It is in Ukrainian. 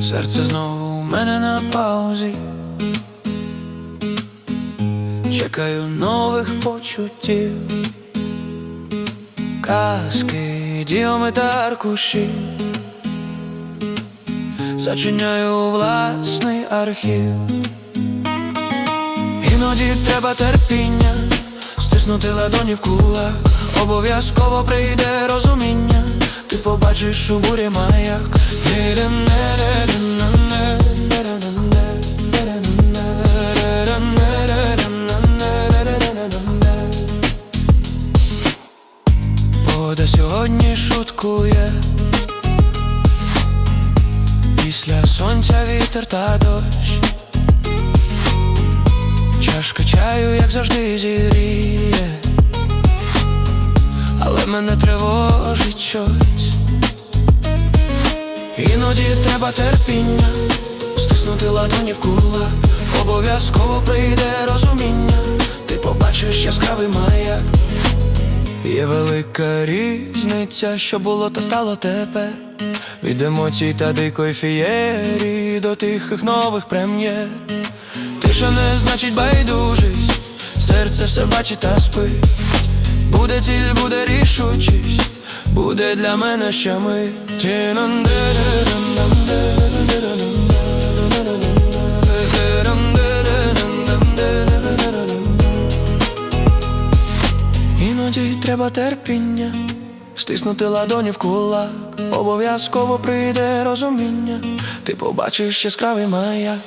Серце знову у мене на паузі. Чекаю нових почуттів, казки, діоми та аркуші. Зачиняю власний архів. Іноді треба терпіння, стиснути ладоні в кулак, обов'язково прийде розуміння, ти побачиш у бурі маяк. Шуткує. Після сонця вітер та дощ. Чашка чаю, як завжди, зіріє, але мене тривожить щось. Іноді треба терпіння, стиснути ладоні в кулак, обов'язково прийде розуміння, ти побачиш яскравий маяк. Є велика різниця, що було, то стало тепер. Від емоцій та дикої фієрії до тихих нових прем'єр. Тиша не значить байдужість, серце все бачить та спить. Буде ціль, буде рішучість, буде для мене ще ми. Іноді треба терпіння, стиснути ладоні в кулак, обов'язково прийде розуміння, ти побачиш яскравий маяк.